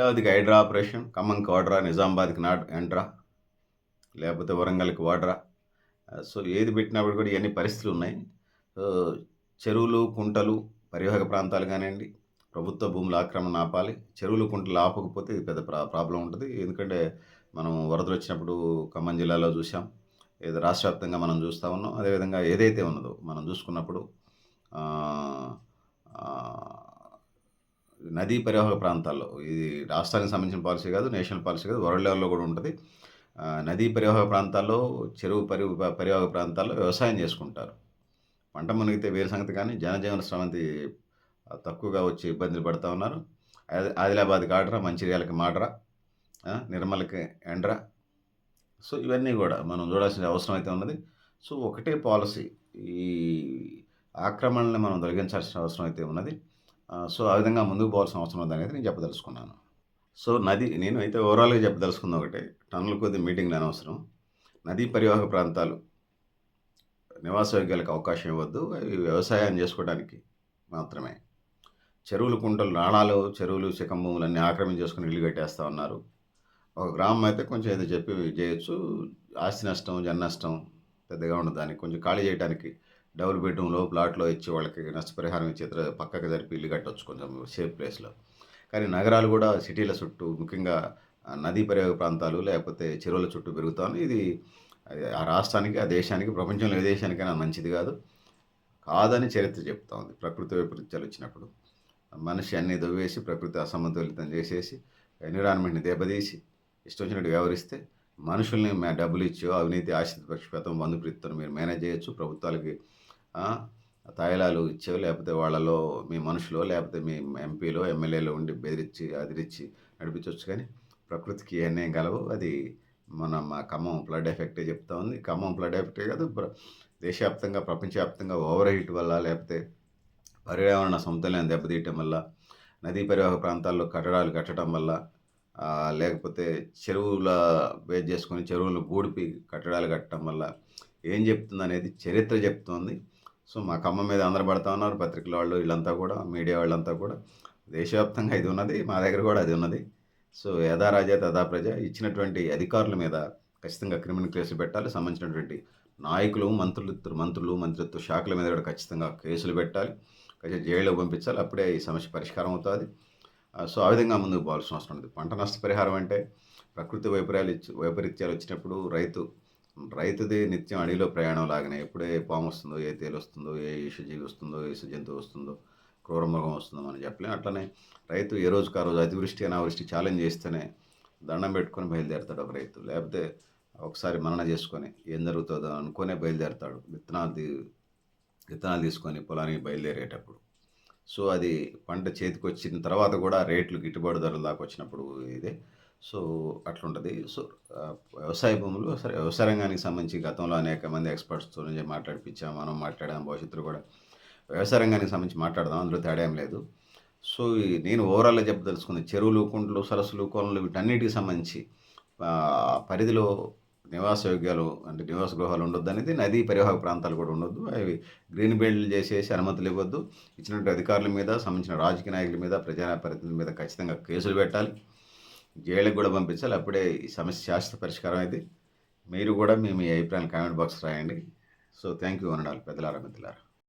అమరావతికి హైడ్రా ఆపరేషన్ ఖమ్మంకి వాడ్రా నిజామాబాద్కి నాట్ ఎండ్రా లేకపోతే వరంగల్కి వాడ్రా. సో ఏది పెట్టినప్పుడు కూడా ఇవన్నీ పరిస్థితులు ఉన్నాయి. చెరువులు కుంటలు పరివాహక ప్రాంతాలు కానివ్వండి ప్రభుత్వ భూముల ఆక్రమణ ఆపాలి. చెరువులు కుంటలు ఆపకపోతే ఇది పెద్ద ప్రా ప్రాబ్లం ఉంటుంది. ఎందుకంటే మనం వరదలు వచ్చినప్పుడు ఖమ్మం జిల్లాలో చూసాం ఏదో రాష్ట్ర వ్యాప్తంగా మనం చూస్తూ ఉన్నాం. అదేవిధంగా ఏదైతే ఉన్నదో మనం చూసుకున్నప్పుడు నదీ పరివాహక ప్రాంతాల్లో ఇది రాష్ట్రానికి సంబంధించిన పాలసీ కాదు నేషనల్ పాలసీ కాదు వరల్డ్ లెవెల్లో కూడా ఉంటుంది. నదీ పరివాహక ప్రాంతాల్లో చెరువు పరి పరివాహక ప్రాంతాల్లో వ్యవసాయం చేసుకుంటారు. పంట మునిగితే వేరే సంగతి కానీ జనజీవన శ్రమంతి తక్కువగా వచ్చి ఇబ్బందులు పడుతూ ఉన్నారు. ఆది- ఆదిలాబాద్కి ఆడరా మంచిర్యాలకి మాడరా ఆ, నిర్మల్కి ఎండ్రా. సో ఇవన్నీ కూడా మనం చూడాల్సిన అవసరం అయితే ఉన్నది. సో ఒకటే పాలసీ ఈ ఆక్రమణని మనం తొలగించాల్సిన అవసరం అయితే ఉన్నది. సో ఆ విధంగా ముందుకు పోవాల్సిన అవసరం ఉందనేది నేను చెప్పదలుచుకున్నాను. సో నది నేను అయితే ఓవరాల్గా చెప్పదలుచుకుంది ఒకటే టన్నుల కొద్ది మీటింగ్లు అనవసరం. నదీ పరివాహక ప్రాంతాలు నివాస యోగ్యాలకు అవకాశం ఇవ్వద్దు అవి వ్యవసాయం చేసుకోవడానికి మాత్రమే. చెరువులు కుంటలు నాణాలు చెరువులు చికం భూములు అన్నీ ఆక్రమించేసుకుని ఇల్లు కట్టేస్తూ ఉన్నారు. ఒక గ్రామం అయితే కొంచెం ఏదో చెప్పి చేయొచ్చు. ఆస్తి నష్టం జన నష్టం పెద్దగా ఉండదు దానికి కొంచెం ఖాళీ చేయడానికి డబుల్ బెడ్రూమ్లో ప్లాట్లో ఇచ్చి వాళ్ళకి నష్టపరిహారం ఇచ్చి పక్కకు జరిపి ఇల్లు కట్టవచ్చు కొంచెం సేఫ్ ప్లేస్లో కానీ నగరాలు కూడా సిటీల చుట్టూ ముఖ్యంగా నదీ పర్యాగ ప్రాంతాలు లేకపోతే చెరువుల చుట్టూ పెరుగుతాను ఇది అది ఆ రాష్ట్రానికి ఆ దేశానికి ప్రపంచంలో ఏ దేశానికైనా మంచిది కాదు. కాదని చరిత్ర చెప్తా ఉంది. ప్రకృతి వైపరీత్యాలు వచ్చినప్పుడు మనిషి అన్ని దవ్వేసి ప్రకృతి అసమతులితం చేసేసి ఎన్విరాన్మెంట్ని దెబ్బతీసి ఇష్టం వచ్చినట్టు వ్యవహరిస్తే మనుషుల్ని డబ్బులు ఇచ్చో అవినీతి ఆశ్రిత పక్షపాతం బంధుప్రీతితో మీరు మేనేజ్ చేయొచ్చు. ప్రభుత్వాలకి తాయిలాలు ఇచ్చో లేకపోతే వాళ్ళలో మీ మనుషులో లేకపోతే మీ ఎంపీలో ఎమ్మెల్యేలో ఉండి బెదిరించి అదిరించి నడిపించవచ్చు కానీ ప్రకృతికి ఇవన్నీ గలవు అది మన మా ఖమ్మం ఫ్లడ్ ఎఫెక్టే చెప్తా ఉంది. ఖమ్మం ఫ్లడ్ ఎఫెక్టే కాదు దేశవ్యాప్తంగా ప్రపంచవ్యాప్తంగా ఓవర్ హీట్ వల్ల లేకపోతే పర్యావరణ సమతుల్యం దెబ్బతీయటం వల్ల నదీ పరివాహక ప్రాంతాల్లో కట్టడాలు కట్టడం వల్ల లేకపోతే చెరువుల బేస్ చేసుకొని చెరువులు గూడిపి కట్టడాలు కట్టడం వల్ల ఏం చెప్తుంది అనేది చరిత్ర చెప్తోంది. సో మా ఖమ్మం మీద అందరు పడతా ఉన్నారు పత్రికల వాళ్ళు వీళ్ళంతా కూడా మీడియా వాళ్ళంతా కూడా. దేశవ్యాప్తంగా ఇది ఉన్నది మా దగ్గర కూడా అది ఉన్నది. సో యథా రాజా తథా ప్రజ ఇచ్చినటువంటి అధికారుల మీద ఖచ్చితంగా క్రిమినల్ కేసులు పెట్టాలి. సంబంధించినటువంటి నాయకులు మంత్రులు మంత్రులు మంత్రిత్వ శాఖల మీద కూడా ఖచ్చితంగా కేసులు పెట్టాలి. ఖచ్చితంగా జైల్లో పంపించాలి. అప్పుడే ఈ సమస్య పరిష్కారం అవుతుంది. సో ఆ విధంగా ముందుకు పోవాల్సిన అవసరం ఉంది పంట నష్టపరిహారం అంటే ప్రకృతి వైపర్యాలు ఇచ్చి వైపరీత్యాలు వచ్చినప్పుడు రైతు రైతుది నిత్యం అడవిలో ప్రయాణం లాగానే ఎప్పుడే పాము వస్తుందో ఏ తేలు వస్తుందో ఏ ఈషజీవి వస్తుందో ఏ జంతువు వస్తుందో క్రూర మృగం వస్తుందో మనం చెప్పలేం. అట్లనే రైతు ఏ రోజుకు ఆ రోజు అతివృష్టి అనావృష్టి ఛాలెంజ్ చేస్తేనే దండం పెట్టుకొని బయలుదేరుతాడు ఒక రైతు. లేకపోతే ఒకసారి మనన చేసుకొని ఏం జరుగుతుందో అనుకునే బయలుదేరుతాడు. విత్తనాలు తీ- విత్తనాలు తీసుకొని పొలానికి బయలుదేరేటప్పుడు. సో అది పంట చేతికి వచ్చిన తర్వాత కూడా రేట్లు గిట్టుబాటు ధరలు దాకా వచ్చినప్పుడు ఇదే. సో అట్లుంటుంది. సో వ్యవసాయ భూములు సరే వ్యవసాయ రంగానికి సంబంధించి గతంలో అనేక మంది ఎక్స్పర్ట్స్తో నుంచి మాట్లాడిపించాం మనం మాట్లాడాం భవిష్యత్తులో కూడా వ్యవసాయ రంగానికి సంబంధించి మాట్లాడదాం అందులో తేడా ఏం లేదు. సో నేను ఓవరాల్గా చెప్పదలుచుకుంది చెరువులు కుంటలు సరస్సులు కొనలు వీటన్నిటికి సంబంధించి పరిధిలో నివాస యోగ్యాలు అంటే నివాస గృహాలు ఉండొద్దు అనేది నదీ పరివాహక ప్రాంతాలు కూడా ఉండొద్దు. అవి గ్రీన్ బెల్ట్లు చేసేసి అనుమతులు ఇవ్వద్దు. ఇచ్చినటువంటి అధికారుల మీద సంబంధించిన రాజకీయ నాయకుల మీద ప్రజాప్రతినిధుల మీద ఖచ్చితంగా కేసులు పెట్టాలి. జైళ్ళకి కూడా పంపించాలి. అప్పుడే ఈ సమస్య శాశ్వత పరిష్కారం అయితే మీరు కూడా మీ మీ అభిప్రాయాలు కామెంట్ బాక్స్ రాయండి. సో థ్యాంక్ యూ అనడాలి పెద్దలారా మిత్రులారా.